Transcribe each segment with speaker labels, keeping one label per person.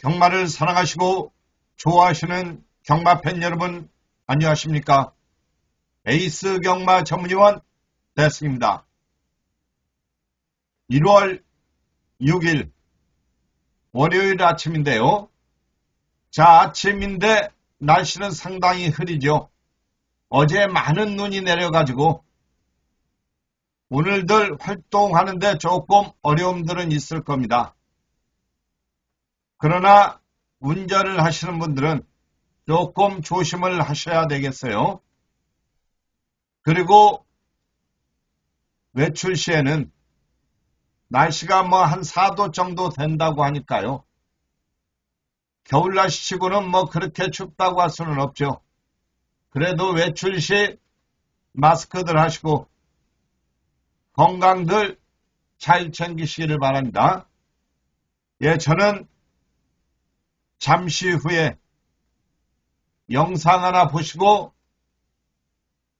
Speaker 1: 경마를 사랑하시고 좋아하시는 경마 팬 여러분 안녕하십니까? 에이스 경마 전문위원 됐습니다. 1월 6일 월요일 아침인데요. 자 아침인데 날씨는 상당히 흐리죠. 어제 많은 눈이 내려가지고 오늘들 활동하는데 조금 어려움들은 있을 겁니다. 그러나 운전을 하시는 분들은 조금 조심을 하셔야 되겠어요. 그리고 외출 시에는 날씨가 뭐 한 4도 정도 된다고 하니까요. 겨울 날씨치고는 뭐 그렇게 춥다고 할 수는 없죠. 그래도 외출 시 마스크들 하시고 건강들 잘 챙기시기를 바랍니다. 예, 저는 잠시 후에 영상 하나 보시고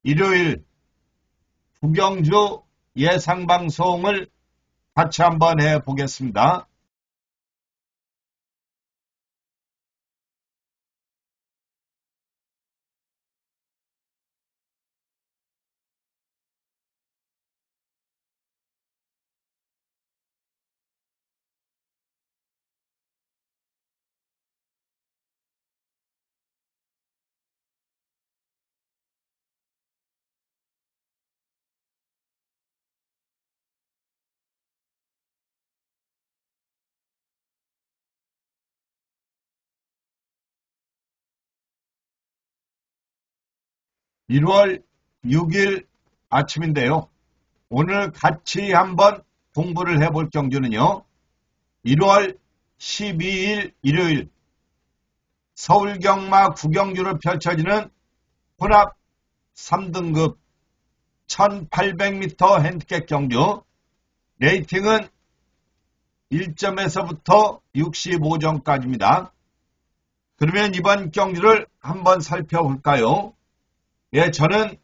Speaker 1: 일요일 부경주 예상방송을 같이 한번 해 보겠습니다. 1월 6일 아침인데요. 오늘 같이 한번 공부를 해볼 경주는요. 1월 12일 일요일 서울 경마 구경주로 펼쳐지는 혼합 3등급 1800m 핸디캡 경주 레이팅은 1점에서부터 65점까지입니다. 그러면 이번 경주를 한번 살펴볼까요? 예, 저는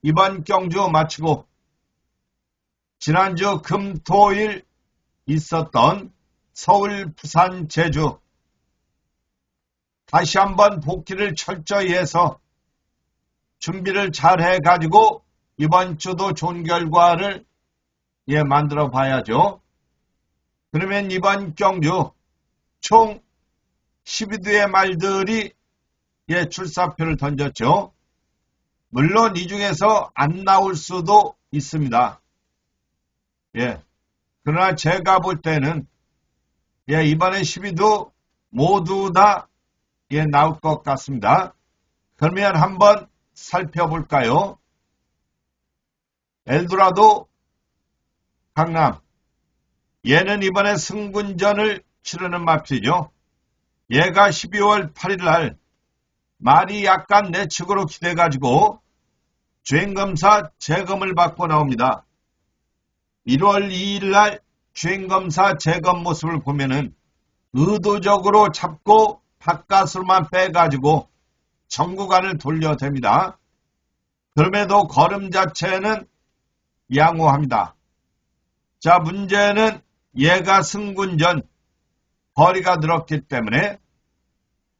Speaker 1: 이번 경주 마치고 지난주 금토일 있었던 서울, 부산, 제주 다시 한번 복귀를 철저히 해서 준비를 잘 해가지고 이번 주도 좋은 결과를 예, 만들어 봐야죠. 그러면 이번 경주 총 12두의 말들이 예, 출사표를 던졌죠. 물론 이 중에서 안 나올 수도 있습니다. 예. 그러나 제가 볼 때는 예, 이번에 12도 모두 다 예, 나올 것 같습니다. 그러면 한번 살펴볼까요? 엘도라도 강남 얘는 이번에 승군전을 치르는 마필이죠. 얘가 12월 8일 날 말이 약간 내 측으로 기대가지고 주행검사 재검을 받고 나옵니다. 1월 2일 날 주행검사 재검 모습을 보면은 의도적으로 잡고 바깥으로만 빼가지고 정구간을 돌려댑니다. 그럼에도 걸음 자체는 양호합니다. 자, 문제는 얘가 승군 전 거리가 늘었기 때문에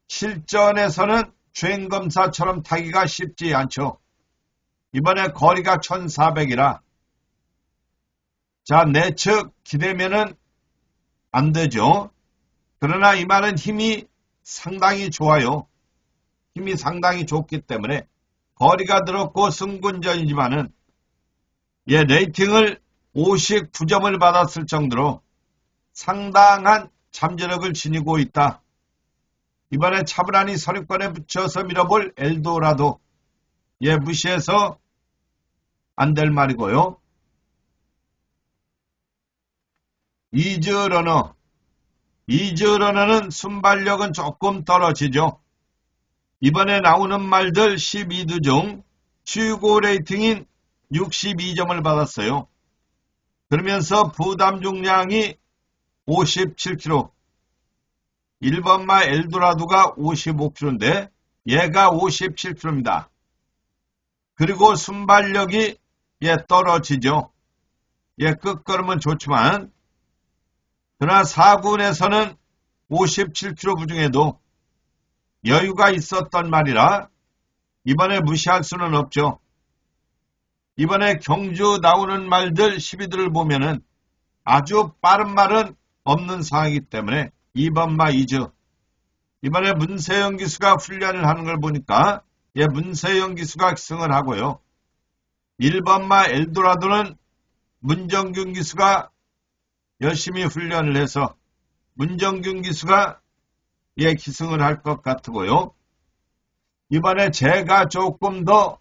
Speaker 1: 실전에서는 주행검사처럼 타기가 쉽지 않죠. 이번에 거리가 1400이라 자 내측 기대면은 안 되죠. 그러나 이 말은 힘이 상당히 좋아요. 힘이 상당히 좋기 때문에 거리가 들었고 승군전이지만은 예, 레이팅을 59점을 받았을 정도로 상당한 잠재력을 지니고 있다. 이번에 차분하니 서류권에 붙여서 밀어볼 엘도라도 예 무시해서 안 될 말이고요. 이즈 러너 이즈 러너는 순발력은 조금 떨어지죠. 이번에 나오는 말들 12두 중 최고 레이팅인 62점을 받았어요. 그러면서 부담 중량이 57kg, 1번마 엘도라도가 55kg인데 얘가 57kg입니다. 그리고 순발력이 예 떨어지죠. 예 끝걸음은 좋지만 그러나 4군에서는 57km 부중에도 여유가 있었던 말이라 이번에 무시할 수는 없죠. 이번에 경주 나오는 말들 12들을 보면은 아주 빠른 말은 없는 상황이기 때문에 2번마 이즈 이번에 문세영 기수가 훈련을 하는 걸 보니까 예, 문세영 기수가 기승을 하고요. 1번마 엘도라도는 문정균 기수가 열심히 훈련을 해서 문정균 기수가 예, 기승을 할 것 같고요. 이번에 제가 조금 더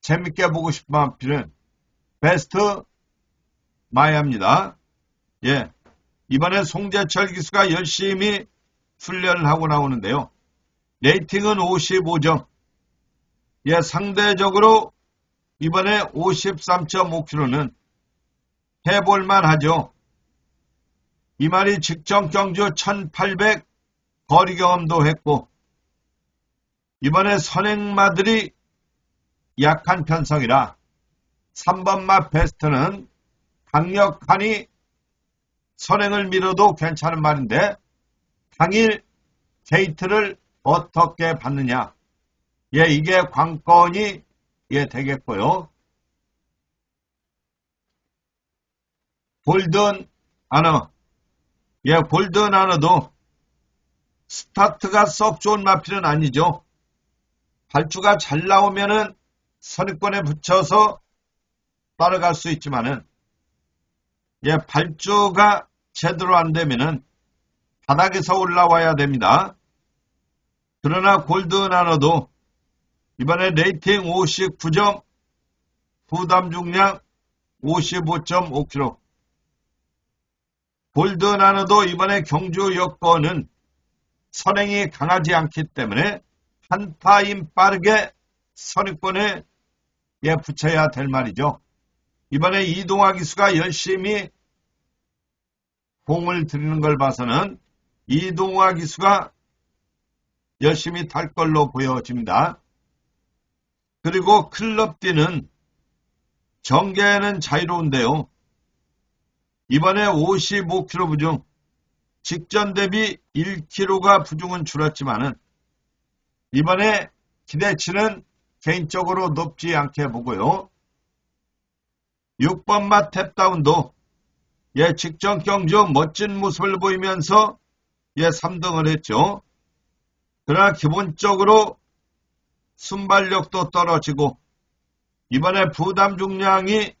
Speaker 1: 재밌게 보고 싶은 마필은 베스트 마야입니다. 예. 이번에 송재철 기수가 열심히 훈련을 하고 나오는데요. 레이팅은 55점. 예, 상대적으로 이번에 53.5km는 해볼만 하죠. 이 말이 직전 경주 1800 거리 경험도 했고 이번에 선행마들이 약한 편성이라 3번마 베스트는 강력하니 선행을 밀어도 괜찮은 말인데 당일 게이트를 어떻게 받느냐. 예 이게 관건이 예 되겠고요. 볼든 아너 예 볼든 아너도 스타트가 썩 좋은 마필은 아니죠. 발주가 잘 나오면은 선입권에 붙여서 따라갈 수 있지만은 예, 발주가 제대로 안 되면은 바닥에서 올라와야 됩니다. 그러나 골드 나눠도 이번에 레이팅 59점, 부담 중량 55.5kg. 골드 나눠도 이번에 경주 여건은 선행이 강하지 않기 때문에 한 타임 빠르게 선입권에 예, 붙여야 될 말이죠. 이번에 이동화 기수가 열심히 공을 들이는 걸 봐서는 이동화 기수가 열심히 탈 걸로 보여집니다. 그리고 클럽디는 전개는 자유로운데요. 이번에 55kg 부중, 직전 대비 1kg가 부중은 줄었지만은 이번에 기대치는 개인적으로 높지 않게 보고요. 6번마 탭다운도 예, 직전 경주 멋진 모습을 보이면서 예, 3등을 했죠. 그러나 기본적으로 순발력도 떨어지고 이번에 부담 중량이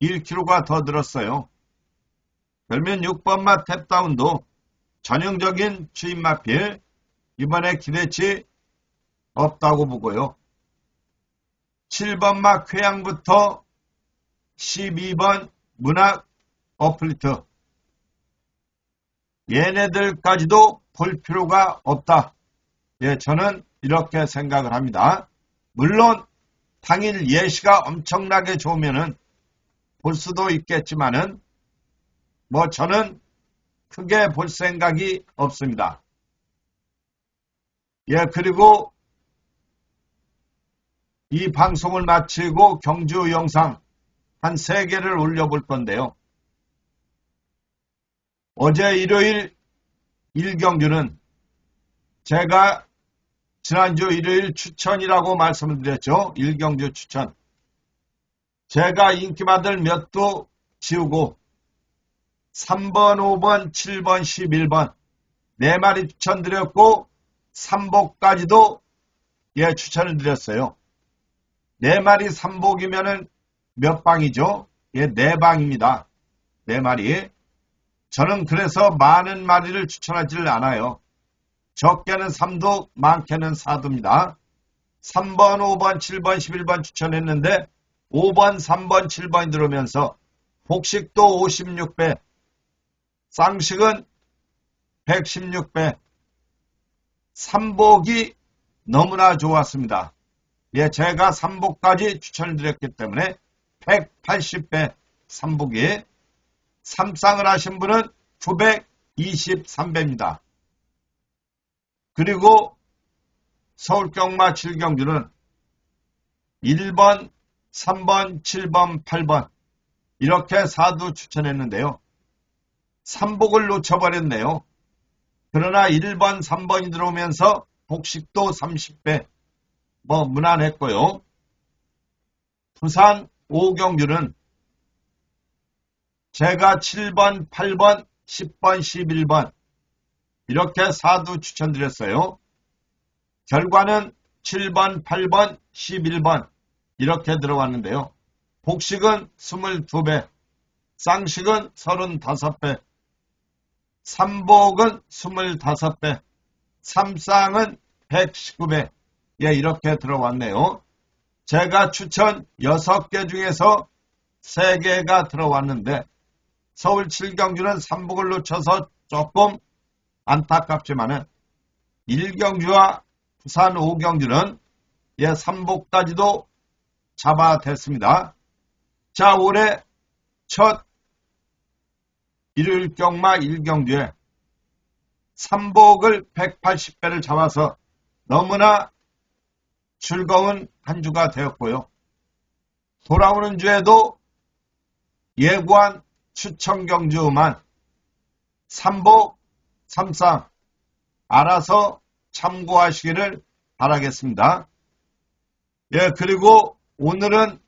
Speaker 1: 1kg가 더 들었어요. 그러면 6번마 탭다운도 전형적인 주인마필 이번에 기대치 없다고 보고요. 7번마 쾌양부터 12번 문학 어플리트 얘네들까지도 볼 필요가 없다. 예, 저는 이렇게 생각을 합니다. 물론 당일 예시가 엄청나게 좋으면은 볼 수도 있겠지만은 뭐 저는 크게 볼 생각이 없습니다. 예, 그리고 이 방송을 마치고 경주 영상 한 3개를 올려볼 건데요. 어제 일요일 1경주는 제가 지난주 일요일 추천이라고 말씀을 드렸죠. 1경주 추천. 제가 인기받을 몇 도 지우고 3번, 5번, 7번, 11번 네 마리 추천드렸고 3복까지도 예 추천을 드렸어요. 네 마리 3복이면은 몇 방이죠? 예, 네 방입니다. 네 마리. 저는 그래서 많은 마리를 추천하지를 않아요. 적게는 3도, 많게는 4도입니다. 3번, 5번, 7번, 11번 추천했는데 5번, 3번, 7번이 들어오면서 복식도 56배, 쌍식은 116배, 3복이 너무나 좋았습니다. 예, 제가 3복까지 추천을 드렸기 때문에 180배 3복이 3쌍을 하신 분은 923배입니다. 그리고 서울 경마 7경주는 1번, 3번, 7번, 8번 이렇게 4도 추천했는데요. 삼복을 놓쳐버렸네요. 그러나 1번, 3번이 들어오면서 복식도 30배, 뭐, 무난했고요. 부산 오경규는 제가 7번, 8번, 10번, 11번, 이렇게 사두 추천드렸어요. 결과는 7번, 8번, 11번, 이렇게 들어왔는데요. 복식은 22배, 쌍식은 35배, 삼복은 25배, 삼쌍은 119배, 예, 이렇게 들어왔네요. 제가 추천 6개 중에서 3개가 들어왔는데, 서울 7경주는 삼복을 놓쳐서 조금 안타깝지만은, 1경주와 부산 5경주는 예, 삼복까지도 잡아댔습니다. 자, 올해 첫 일요일 경마 1경주에 삼복을 180배를 잡아서 너무나 즐거운 한 주가 되었고요. 돌아오는 주에도 예고한 추천 경주만 삼복, 삼상 알아서 참고하시기를 바라겠습니다. 예, 그리고 오늘은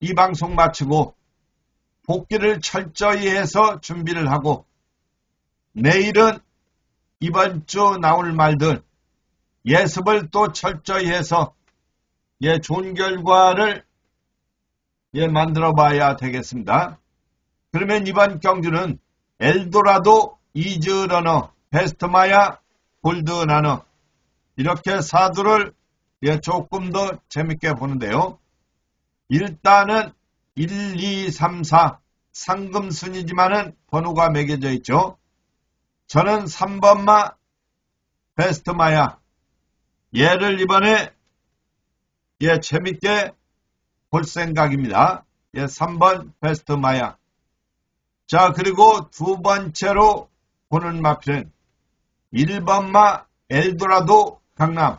Speaker 1: 이 방송 마치고 복귀를 철저히 해서 준비를 하고 내일은 이번 주 나올 말들 예습을 또 철저히 해서 예, 좋은 결과를 예, 만들어 봐야 되겠습니다. 그러면 이번 경주는 엘도라도 이즈러너 베스트마야 골드나너 이렇게 사두를 예, 조금 더 재밌게 보는데요. 일단은 1, 2, 3, 4 상금순이지만은 번호가 매겨져 있죠. 저는 3번마 베스트마야 얘를 이번에 예, 재밌게 볼 생각입니다. 예, 3번 베스트마야 자, 그리고 두 번째로 보는 마필은 1번마 엘도라도 강남.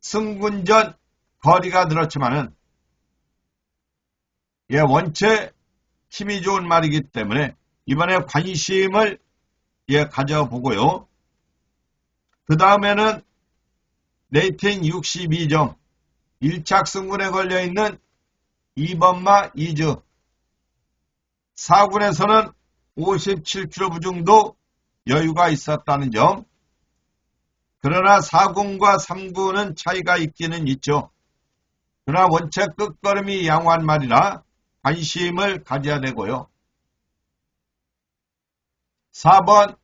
Speaker 1: 승군전 거리가 늘었지만은 예, 원체 힘이 좋은 말이기 때문에 이번에 관심을 예, 가져보고요. 그 다음에는 레이팅 62점. 1착 승군에 걸려있는 2번마 이즈 4군에서는 57kg 부중도 여유가 있었다는 점 그러나 4군과 3군은 차이가 있기는 있죠. 그러나 원체 끝걸음이 양호한 말이라 관심을 가져야 되고요. 4번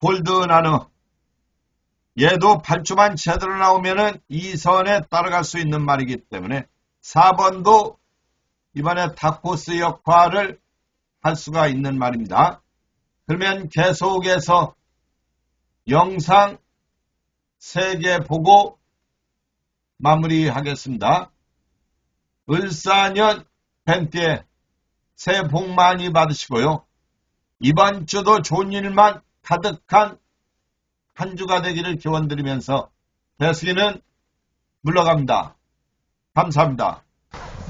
Speaker 1: 골드나느 얘도 8주만 제대로 나오면은 2선에 따라갈 수 있는 말이기 때문에 4번도 이번에 다코스 역할을 할 수가 있는 말입니다. 그러면 계속해서 영상 3개 보고 마무리하겠습니다. 을사년 벤띠에 새해 복 많이 받으시고요. 이번 주도 좋은 일만 가득한 한 주가 되기를 기원드리면서 대수기는 물러갑니다. 감사합니다.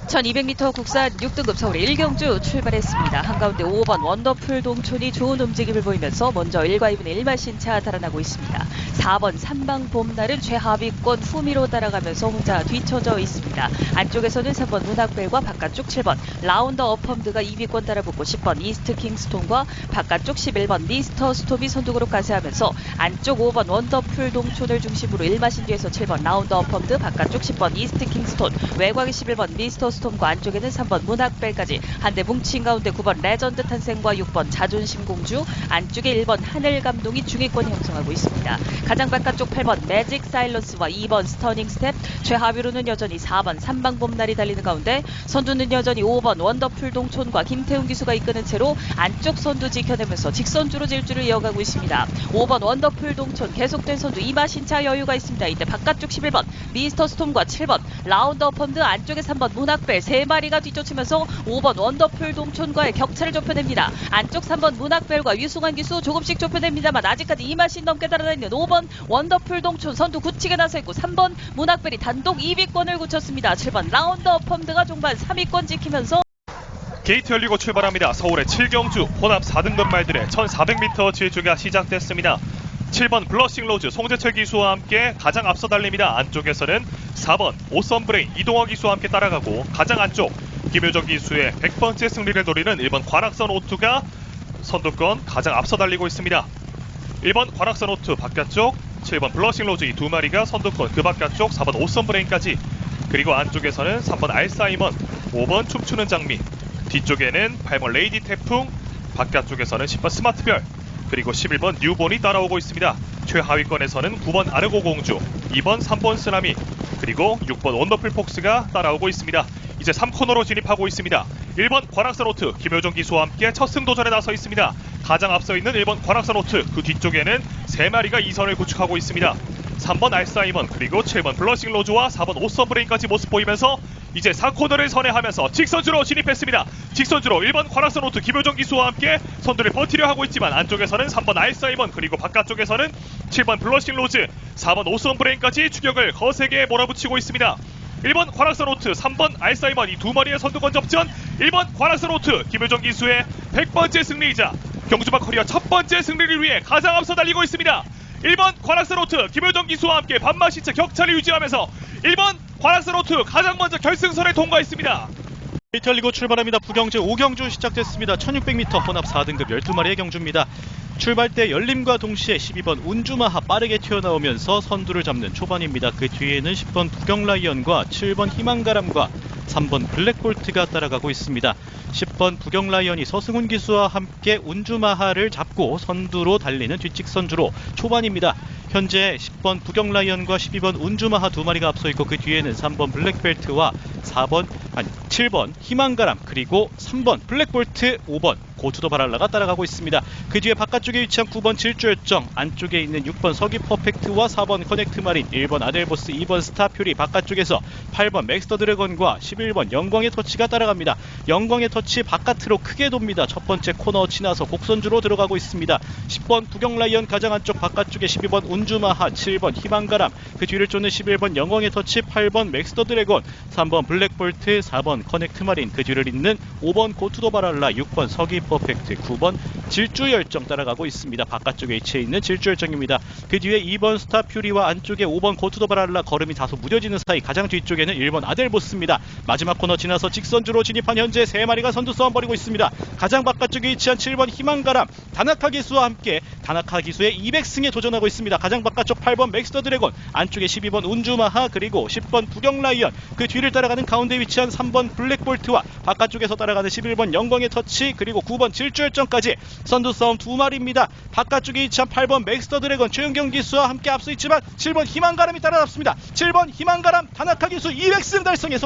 Speaker 2: 1200m 국산 6등급 서울 1경주 출발했습니다. 한가운데 5번 원더풀 동촌이 좋은 움직임을 보이면서 먼저 1과 2분의 1마 신 차 달아나고 있습니다. 4번 삼방 봄날은 최하위권 후미로 따라가면서 혼자 뒤쳐져 있습니다. 안쪽에서는 3번 문학벨과 바깥쪽 7번 라운더 어펌드가 2위권 따라붙고 10번 이스트 킹스톤과 바깥쪽 11번 미스터 스톰이 선두그룹 가세하면서 안쪽 5번 원더풀 동촌을 중심으로 1마신 뒤에서 7번 라운더 어펌드 바깥쪽 10번 이스트 킹스톤 외곽이 11번 미스터 스톰과 안쪽에는 3번 문학벨까지 한대 뭉친 가운데 9번 레전드 탄생과 6번 자존심 공주 안쪽에 1번 하늘 감동이 중위권 형성하고 있습니다. 가장 바깥쪽 8번 매직 사일런스와 2번 스터닝 스텝 최하위로는 여전히 4번 삼방봄날이 달리는 가운데 선두는 여전히 5번 원더풀 동촌과 김태훈 기수가 이끄는 채로 안쪽 선두 지켜내면서 직선주로 질주를 이어가고 있습니다. 5번 원더풀 동촌 계속된 선두 이마신차 여유가 있습니다. 이때 바깥쪽 11번 미스터 스톰과 7번 라운더 펀드 안쪽에 3번 문학 벨 3마리가 뒤쫓으면서 5번 원더풀 동촌과의 격차를 좁혀냅니다. 안쪽 3번 문학벨과 유승환 기수 조금씩 좁혀냅니다만 아직까지 이마신 넘게 달아다니는 5번 원더풀 동촌 선두 굳히게 나서 있고 3번 문학벨이 단독 2위권을 굳혔습니다. 7번 라운더 펀드가 종반 3위권 지키면서
Speaker 3: 게이트 열리고 출발합니다. 서울의 7경주 혼합 4등급 말들의 1400m 질주가 시작됐습니다. 7번 블러싱 로즈 송재철 기수와 함께 가장 앞서 달립니다. 안쪽에서는 4번 오썸 브레인 이동화 기수와 함께 따라가고 가장 안쪽 김효정 기수의 100번째 승리를 노리는 1번 관악선 오투가 선두권 가장 앞서 달리고 있습니다. 1번 관악선 오투 바깥쪽 7번 블러싱 로즈 이 두 마리가 선두권 그 바깥쪽 4번 오썸 브레인까지 그리고 안쪽에서는 3번 알사이먼 5번 춤추는 장미 뒤쪽에는 8번 레이디 태풍 바깥쪽에서는 10번 스마트별 그리고 11번 뉴본이 따라오고 있습니다. 최하위권에서는 9번 아르고 공주 2번 3번 쓰나미 그리고 6번 원더풀 폭스가 따라오고 있습니다. 이제 3코너로 진입하고 있습니다. 1번 관악산 오트 김효정 기수와 함께 첫 승 도전에 나서 있습니다. 가장 앞서 있는 1번 관악산 오트 그 뒤쪽에는 3마리가 2선을 구축하고 있습니다. 3번 알사이먼 그리고 7번 블러싱 로즈와 4번 오썸브레인까지 모습 보이면서 이제 4코너를 선회하면서 직선주로 진입했습니다. 직선주로 1번 관악산 오트 김효정 기수와 함께 선두를 버티려 하고 있지만 안쪽에서는 3번 알사이먼 그리고 바깥쪽에서는 7번 블러싱 로즈 4번 오썸브레인까지 추격을 거세게 몰아붙이고 있습니다. 1번 관악산 오트, 3번 알사이먼 이 두 마리의 선두권 접전 1번 관악산 오트 김효정 기수의 100번째 승리이자 경주마 커리어 첫 번째 승리를 위해 가장 앞서 달리고 있습니다. 1번 관악산 오트 김효정 기수와 함께 반마 시차 격차를 유지하면서 1번 관악산 오트 가장 먼저 결승선에 통과했습니다.
Speaker 4: 이탈리고 출발합니다. 부경제 5경주 시작됐습니다. 1600m 혼합 4등급 12마리의 경주입니다. 출발 때 열림과 동시에 12번 운주마하 빠르게 튀어나오면서 선두를 잡는 초반입니다. 그 뒤에는 10번 부경라이언과 7번 희망가람과 3번 블랙볼트가 따라가고 있습니다. 10번 부경라이언이 서승훈 기수와 함께 운주마하를 잡고 선두로 달리는 뒷직선주로 초반입니다. 현재 10번 부경라이언과 12번 운주마하 두 마리가 앞서 있고 그 뒤에는 3번 블랙벨트와 4번 아니 7번 희망가람 그리고 3번 블랙볼트 5번 고투더 바랄라가 따라가고 있습니다. 그 뒤에 바깥쪽에 위치한 9번 질주열정 안쪽에 있는 6번 서기 퍼펙트와 4번 커넥트 마린 1번 아델보스 2번 스타퓨리 바깥쪽에서 8번 맥스터 드래건과 11번 영광의 터치가 따라갑니다. 영광의 터치 바깥으로 크게 돕니다. 첫 번째 코너 지나서 곡선주로 들어가고 있습니다. 10번 부경라이언 가장 안쪽 바깥쪽에 12번 운 주마하 7번 희망가람 그 뒤를 쫓는 11번 영광의 터치 8번 맥스터 드래곤 3번 블랙볼트 4번 커넥트 마린 그 뒤를 잇는 5번 고투더 바랄라 6번 서기 퍼펙트 9번 질주 열정 따라가고 있습니다. 바깥쪽에 위치해 있는 질주 열정입니다. 그 뒤에 2번 스타 퓨리와 안쪽에 5번 고투더 바랄라 걸음이 다소 무뎌지는 사이 가장 뒤쪽에는 1번 아델보스입니다. 마지막 코너 지나서 직선주로 진입한 현재 3마리가 선두 싸움 벌이고 있습니다. 가장 바깥쪽에 위치한 7번 희망가람 다나카 기수와 함께 다나카 기수의 200승에 도전하고 있습니다. 가장 바깥쪽 8번 맥스터 드래곤 안쪽에 12번 운주마하 그리고 10번 부경라이언 그 뒤를 따라가는 가운데 위치한 3번 블랙볼트와 바깥쪽에서 따라가는 11번 영광의 터치 그리고 9번 질주열정까지 선두 싸움 두 마리입니다. 바깥쪽에 위치한 8번 맥스터 드래곤 최은경 기수와 함께 앞서 있지만 7번 희망가람이 따라잡습니다. 7번 희망가람 다나카 기수 200승 달성에